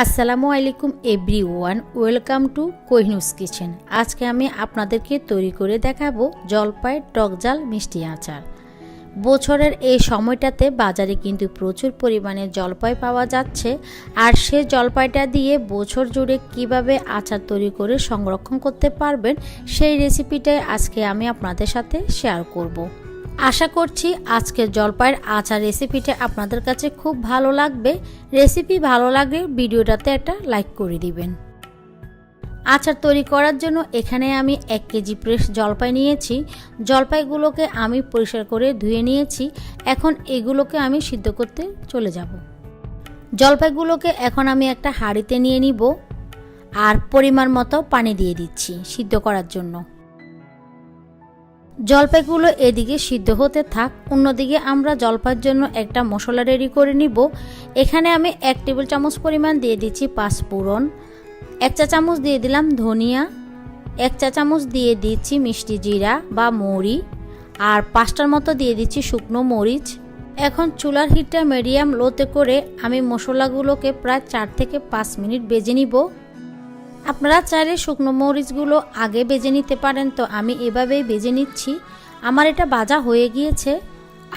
আসসালামু আলাইকুম everyone welcome to Kohinur's kitchen. আজকে আমি আপনাদেরকে তৈরি করে দেখাবো জলপাই টকজাল মিষ্টি আচার। বছরের এই সময়টাতে বাজারে কিন্তু প্রচুর পরিমাণে জলপাই পাওয়া যাচ্ছে, আর সে জলপাইটা দিয়ে বছর জুড়ে কীভাবে আচার তৈরি করে সংরক্ষণ করতে পারবেন, সেই রেসিপিটাই আজকে আমি আপনাদের সাথে শেয়ার করব। আশা করছি আজকের জলপাইয়ের আচার রেসিপিটা আপনাদের কাছে খুব ভালো লাগবে। রেসিপি ভালো লাগলে ভিডিওটাতে একটা লাইক করে দিবেন। আচার তৈরি করার জন্য এখানে আমি এক কেজি প্রেস জলপাই নিয়েছি। জলপাইগুলোকে আমি পরিষ্কার করে ধুয়ে নিয়েছি। এখন এগুলোকে আমি সিদ্ধ করতে চলে যাব। জলপাইগুলোকে এখন আমি একটা হাঁড়িতে নিয়ে নিব। আর পরিমাণ মতো পানি দিয়ে দিচ্ছি সিদ্ধ করার জন্য। জলপাইগুলো এদিকে সিদ্ধ হতে থাক, অন্যদিকে আমরা জলপাইয়ের জন্য একটা মশলা রেডি করে নিব। এখানে আমি এক টেবিল চামচ পরিমাণ দিয়ে দিচ্ছি পাঁচফোড়ন এক চা চামচ দিয়ে দিলাম ধনিয়া, এক চা চামচ দিয়ে দিচ্ছি মিষ্টি জিরা বা মৌরি, আর পাঁচটার মতো দিয়ে দিচ্ছি শুকনো মরিচ। এখন চুলার হিটটা মিডিয়াম লোতে করে আমি মশলাগুলোকে প্রায় চার থেকে পাঁচ মিনিট বেজে নিব। আপনারা চাইলে শুকনো মরিচগুলো আগে বেজে নিতে পারেন, তো আমি এভাবেই বেজে নিচ্ছি। আমার এটা বাজা হয়ে গিয়েছে।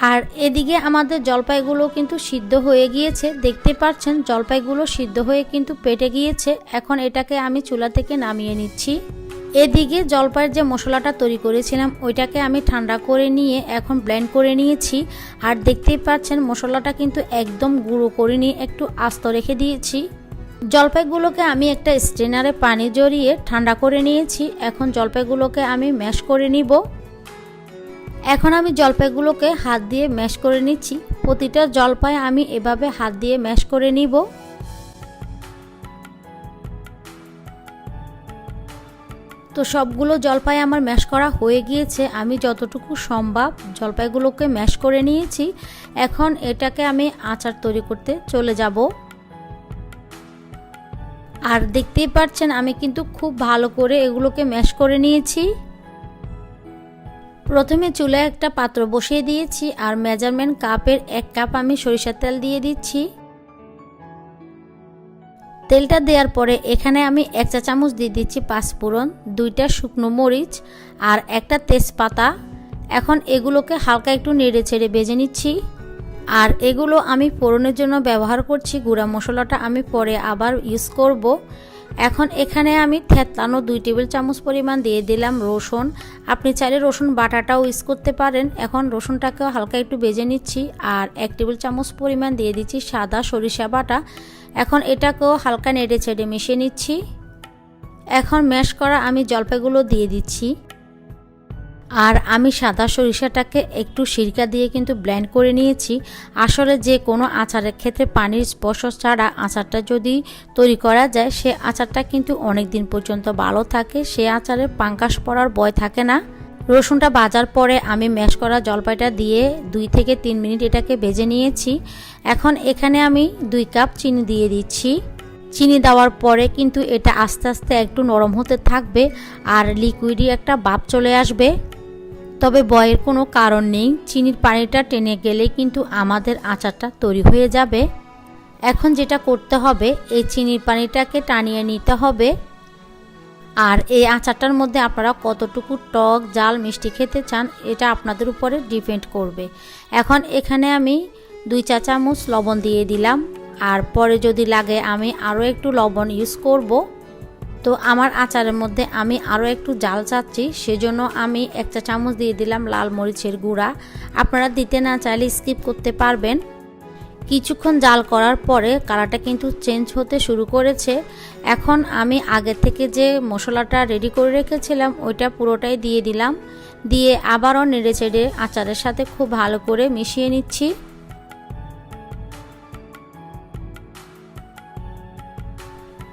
আর এদিকে আমাদের জলপাইগুলো কিন্তু সিদ্ধ হয়ে গিয়েছে। দেখতে পাচ্ছেন, জলপাইগুলো সিদ্ধ হয়ে কিন্তু পেটে গিয়েছে। এখন এটাকে আমি চুলা থেকে নামিয়ে নিচ্ছি। এদিকে জলপাইয়ের যে মশলাটা তৈরি করেছিলাম, ওইটাকে আমি ঠান্ডা করে নিয়ে এখন ব্লেন্ড করে নিয়েছি। আর দেখতেই পাচ্ছেন, মশলাটা কিন্তু একদম গুঁড়ো করে নিয়ে একটু আস্ত রেখে দিয়েছি। জলপাইগুলোকে আমি একটা স্ট্রেনারে পানি জড়িয়ে ঠান্ডা করে নিয়েছি। এখন জলপাইগুলোকে আমি ম্যাশ করে নিব। এখন আমি জলপাইগুলোকে হাত দিয়ে ম্যাশ করে নিচ্ছি। প্রতিটা জলপাই আমি এভাবে হাত দিয়ে ম্যাশ করে নিব। তো সবগুলো জলপাই আমার ম্যাশ করা হয়ে গিয়েছে। আমি যতটুকু সম্ভব জলপাইগুলোকে ম্যাশ করে নিয়েছি। এখন এটাকে আমি আচার তৈরি করতে চলে যাব। আর দেখতেই পাচ্ছেন, আমি কিন্তু খুব ভালো করে এগুলোকে ম্যাশ করে নিয়েছি। প্রথমে চুলে একটা পাত্র বসিয়ে দিয়েছি আর মেজারমেন্ট কাপের এক কাপ আমি সরিষার তেল দিয়ে দিচ্ছি। তেলটা দেওয়ার পরে এখানে আমি এক চা চামচ দিয়ে দিচ্ছি পাঁচফোড়ন দুইটা শুকনো মরিচ আর একটা তেজপাতা। এখন এগুলোকে হালকা একটু নেড়ে ছেড়ে বেজে নিচ্ছি। আর এগুলো আমি ফোড়নের জন্য ব্যবহার করছি। গুঁড়া মশলাটা আমি পরে আবার ইউজ করব। এখন এখানে আমি থেতলানো দুই টেবিল চামচ পরিমাণ দিয়ে দিলাম রসুন। আপনি চাইলে রসুন বাটাটাও ইউজ করতে পারেন। এখন রসুনটাকেও হালকা একটু বেজে নিচ্ছি আর এক টেবিল চামচ পরিমাণ দিয়ে দিচ্ছি সাদা সরিষা বাটা। এখন এটাকেও হালকা নেড়ে ছেড়ে মিশিয়ে নিচ্ছি। এখন ম্যাশ করা আমি জলপাইগুলো দিয়ে দিচ্ছি। আর আমি সাদা সরিষাটাকে একটু সিরকা দিয়ে কিন্তু ব্লেন্ড করে নিয়েছি। আসলে যে কোনো আচারের ক্ষেত্রে পানির স্পর্শ ছাড়া আচারটা যদি তৈরি করা যায়, সে আচারটা কিন্তু অনেক দিন পর্যন্ত ভালো থাকে। সে আচারে পাঙ্কাশ পড়ার ভয় থাকে না। রসুনটা বাজার পরে আমি ম্যাশ করা জলপাইটা দিয়ে দুই থেকে তিন মিনিট এটাকে ভেজে নিয়েছি। এখন এখানে আমি দুই কাপ চিনি দিয়ে দিচ্ছি। চিনি দেওয়ার পরে কিন্তু এটা আস্তে আস্তে একটু নরম হতে থাকবে আর লিকুইডই একটা বাপ চলে আসবে। তবে বয়ের কোনো কারণ নেই, চিনির পানিটা টেনে গেলে কিন্তু আমাদের আচারটা তৈরি হয়ে যাবে। এখন যেটা করতে হবে, এই চিনির পানিটাকে টানিয়ে নিতে হবে। আর এই আচারটার মধ্যে আপনারা কতটুকু টক, জাল, মিষ্টি খেতে চান, এটা আপনাদের উপরে ডিপেন্ড করবে। এখন এখানে আমি দুই চা চামচ লবণ দিয়ে দিলাম। আর পরে যদি লাগে আমি আরও একটু লবণ ইউজ করব। তো আমার আচারের মধ্যে আমি আরও একটু জাল চাচ্ছি, সেজন্য আমি একটা চামচ দিয়ে দিলাম লাল মরিচের গুঁড়া। আপনারা দিতে না চাইলে স্কিপ করতে পারবেন। কিছুক্ষণ জাল করার পরে কালারটা কিন্তু চেঞ্জ হতে শুরু করেছে। এখন আমি আগে থেকে যে মশলাটা রেডি করে রেখেছিলাম, ওইটা পুরোটাই দিয়ে দিলাম। দিয়ে আবারও নেড়ে চেড়ে আচারের সাথে খুব ভালো করে মিশিয়ে নিচ্ছি।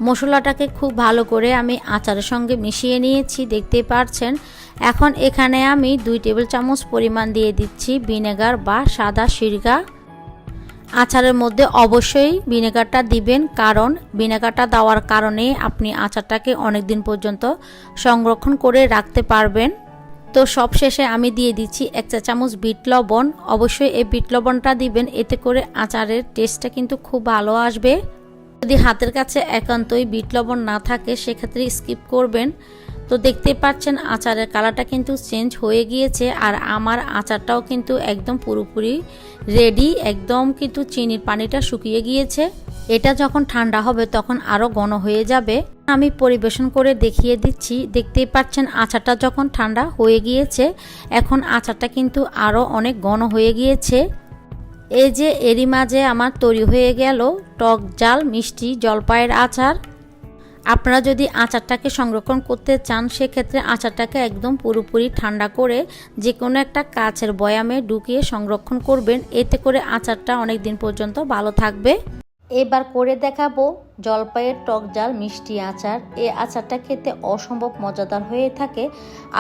মশলাটাকে খুব ভালো করে আমি আচারের সঙ্গে মিশিয়ে নিয়েছি, দেখতে পারছেন? এখন এখানে আমি দুই টেবিল চামচ পরিমাণ দিয়ে দিচ্ছি ভিনেগার বা সাদা সিরকা আচারের মধ্যে অবশ্যই ভিনেগারটা দিবেন, কারণ ভিনেগারটা দেওয়ার কারণে আপনি আচারটাকে অনেক দিন পর্যন্ত সংরক্ষণ করে রাখতে পারবেন। তো সব শেষে আমি দিয়ে দিচ্ছি এক চা চামচ বিট লবণ। অবশ্যই এই বিট লবণটা দিবেন, এতে করে আচারের টেস্টটা কিন্তু খুব ভালো আসবে। যদি হাতের কাছে একান্তই বিট লবণ না থাকে, সেক্ষেত্রে স্কিপ করবেন। তো দেখতেই পাচ্ছেন, আচারের কালারটা কিন্তু চেঞ্জ হয়ে গিয়েছে আর আমার আচারটাও কিন্তু একদম পুরোপুরি রেডি, একদম কিন্তু চিনির পানিটা শুকিয়ে গিয়েছে। এটা যখন ঠান্ডা হবে তখন আরও ঘন হয়ে যাবে। আমি পরিবেশন করে দেখিয়ে দিচ্ছি, দেখতেই পাচ্ছেন, আচারটা যখন ঠান্ডা হয়ে গিয়েছে, এখন আচারটা কিন্তু আরও অনেক ঘন হয়ে গিয়েছে। এই যে এরই মাঝে আমার তৈরি হয়ে গেল টক জাল, মিষ্টি, জলপাইয়ের আচার। আপনারা যদি আচারটাকে সংরক্ষণ করতে চান, সেক্ষেত্রে আচারটাকে একদম পুরোপুরি ঠান্ডা করে যে কোনো একটা কাচের বয়ামে ঢুকিয়ে সংরক্ষণ করবেন। এতে করে আচারটা অনেক দিন পর্যন্ত ভালো থাকবে। এবার করে দেখাবো জলপাইয়ের টক জাল, মিষ্টি আচার। এই আচারটা খেতে অসম্ভব মজাদার হয়ে থাকে।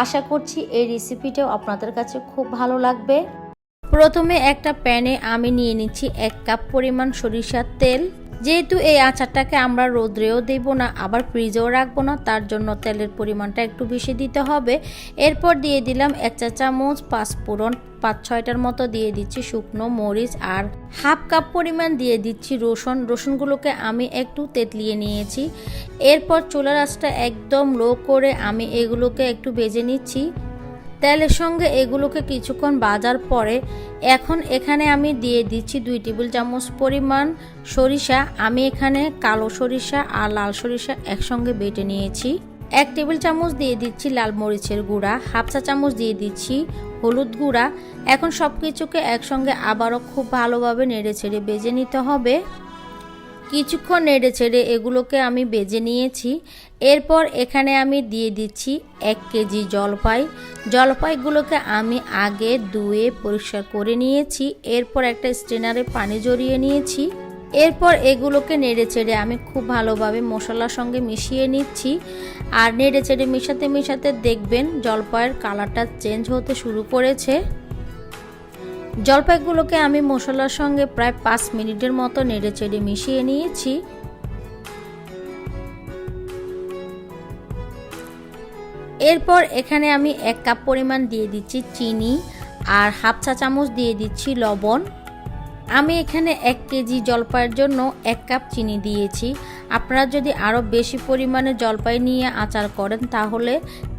আশা করছি এই রেসিপিটাও আপনাদের কাছে খুব ভালো লাগবে। প্রথমে একটা প্যানে আমি নিয়ে নিচ্ছি এক কাপ পরিমাণ সরিষার তেল। যেহেতু এই আচারটাকে আমরা রোদ্রেও দেব না, আবার ফ্রিজেও রাখব না, তার জন্য তেলের পরিমাণটা একটু বেশি দিতে হবে। এরপর দিয়ে দিলাম এক চা চামচ পাঁচফোড়ন, পাঁচ ছয়টার মতো দিয়ে দিচ্ছি শুকনো মরিচ আর হাফ কাপ পরিমাণ দিয়ে দিচ্ছি রসুন। রসুনগুলোকে আমি একটু তেতলিয়ে নিয়েছি। এরপর চুলার আঁচটা একদম লো করে আমি এগুলোকে একটু বেজে নিচ্ছি। তেলের সঙ্গে এগুলোকে কিছুক্ষণ বাজার পরে, এখন এখানে আমি দিয়ে দিচ্ছি দুই টেবিল চামচ পরিমাণ সরিষা। আমি এখানে কালো সরিষা আর লাল সরিষা একসঙ্গে বেটে নিয়েছি। এক টেবিল চামচ দিয়ে দিচ্ছি লাল মরিচের গুঁড়া, হাফ চা চামচ দিয়ে দিচ্ছি হলুদ গুঁড়া। এখন সব কিছুকে একসঙ্গে আবারও খুব ভালোভাবে নেড়ে ছেড়ে বেজে নিতে হবে। কিছুক্ষণ নেড়ে ছেড়ে এগুলোকে আমি বেজে নিয়েছি। এরপর এখানে আমি দিয়ে দিচ্ছি এক কেজি জলপাই। জলপাইগুলোকে আমি আগে ধুয়ে পরিষ্কার করে নিয়েছি। এরপর একটা স্ট্রেনারে পানি জড়িয়ে নিয়েছি। এরপর এগুলোকে নেড়ে চেড়ে আমি খুব ভালোভাবে মশলার সঙ্গে মিশিয়ে নিচ্ছি। আর নেড়ে চেড়ে মিশাতে মিশাতে দেখবেন জলপাইয়ের কালারটা চেঞ্জ হতে শুরু করেছে। জলপাইগুলোকে আমি মশলার সঙ্গে প্রায় পাঁচ মিনিটের মতো নেড়ে চেড়ে মিশিয়ে নিয়েছি। এরপর এখানে আমি এক কাপ পরিমাণ দিয়ে দিচ্ছি চিনি আর হাফ চা চামচ দিয়ে দিচ্ছি লবণ। আমি এখানে এক কেজি জলপাইয়ের জন্য এক কাপ চিনি দিয়েছি। আপনারা যদি আরও বেশি পরিমাণে জলপাই নিয়ে আচার করেন তাহলে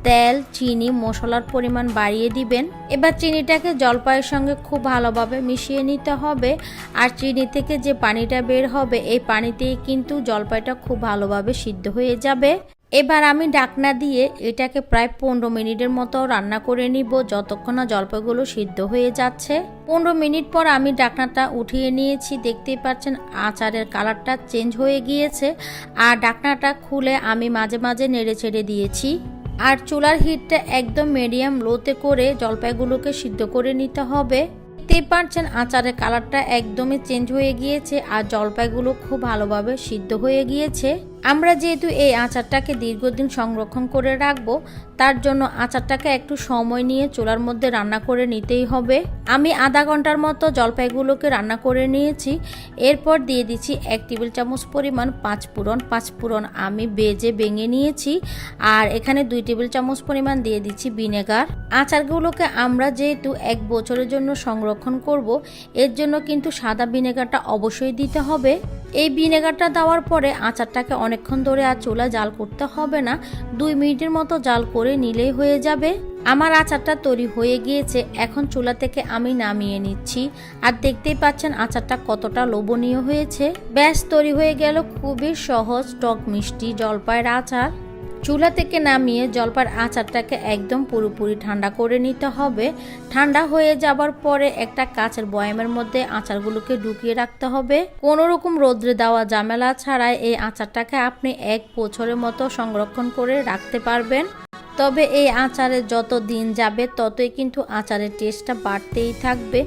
তেল, চিনি, মশলার পরিমাণ বাড়িয়ে দিবেন। এবার চিনিটাকে জলপাইয়ের সঙ্গে খুব ভালোভাবে মিশিয়ে নিতে হবে। আর চিনি থেকে যে পানিটা বের হবে, এই পানিতেই কিন্তু জলপাইটা খুব ভালোভাবে সিদ্ধ হয়ে যাবে। এবার আমি ডাকনা দিয়ে এটাকে প্রায় পনেরো মিনিটের মতো রান্না করে নিব, যতক্ষণ না জলপাইগুলো সিদ্ধ হয়ে যাচ্ছে। পনেরো মিনিট পর আমি ডাকনাটা উঠিয়ে নিয়েছি। দেখতেই পাচ্ছেন আচারের কালারটা চেঞ্জ হয়ে গিয়েছে। আর ডাকনাটা খুলে আমি মাঝে মাঝে নেড়ে ছেড়ে দিয়েছি। আর চুলার হিটটা একদম মিডিয়াম লোতে করে জলপাইগুলোকে সিদ্ধ করে নিতে হবে। দেখতেই পারছেন আচারের কালারটা একদমই চেঞ্জ হয়ে গিয়েছে আর জলপাইগুলো খুব ভালোভাবে সিদ্ধ হয়ে গিয়েছে। আমরা যেহেতু এই আচারটাকে দীর্ঘদিন সংরক্ষণ করে রাখব, তার জন্য আচারটাকে একটু সময় নিয়ে চুলার মধ্যে রান্না করে নিতেই হবে। আমি আধা ঘণ্টার মতো জলপাইগুলোকে রান্না করে নিয়েছি। এরপর দিয়ে দিচ্ছি এক টেবিল চামচ পরিমাণ পাঁচ পুরন পাঁচ পুরন আমি বেজে ভেঙে নিয়েছি আর এখানে দুই টেবিল চামচ পরিমাণ দিয়ে দিচ্ছি ভিনেগার। আচারগুলোকে আমরা যেহেতু এক বছরের জন্য সংরক্ষণ করব, এর জন্য কিন্তু সাদা ভিনেগারটা অবশ্যই দিতে হবে। এই ভিনেগারটা দেওয়ার পরে আচারটাকে অনেকক্ষণ ধরে আর চুলা জাল করতে হবে না। দুই মিনিটের মতো জাল করে নিলেই হয়ে যাবে। আমার আচারটা তৈরি হয়ে গিয়েছে। এখন চুলা থেকে আমি নামিয়ে নিচ্ছি। আর দেখতেই পাচ্ছেন আচারটা কতটা লোভনীয় হয়েছে। ব্যাস, তৈরি হয়ে গেল খুবই সহজ টক মিষ্টি জলপাইয়ের আচার। চুলা থেকে নামিয়ে জলপার আচারটাকে একদম পুরোপুরি ঠান্ডা করে নিতে হবে। ঠান্ডা হয়ে যাবার পরে একটা কাঁচের বয়ামের মধ্যে আচারগুলোকে ঢুকিয়ে রাখতে হবে। কোনো রকম রোদ্রে দেওয়া ঝামেলা ছাড়াই এই আচারটাকে আপনি এক বছরের মতো সংরক্ষণ করে রাখতে পারবেন। তবে এই আচারে যত দিন যাবে, ততই কিন্তু আচারের টেস্টটা বাড়তেই থাকবে।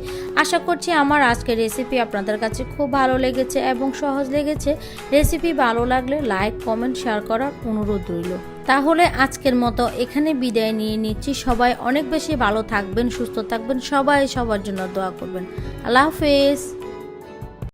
আশা করছি আমার আজকের রেসিপি আপনাদের কাছে খুব ভালো লেগেছে এবং সহজ লেগেছে। রেসিপি ভালো লাগলে লাইক কমেন্ট শেয়ার করার অনুরোধ রইল। তাহলে আজকের মতো এখানে বিদায় নিয়ে নিচ্ছি। সবাই অনেক বেশি ভালো থাকবেন, সুস্থ থাকবেন। সবাই সবার জন্য দোয়া করবেন। আল্লাহ হাফেজ।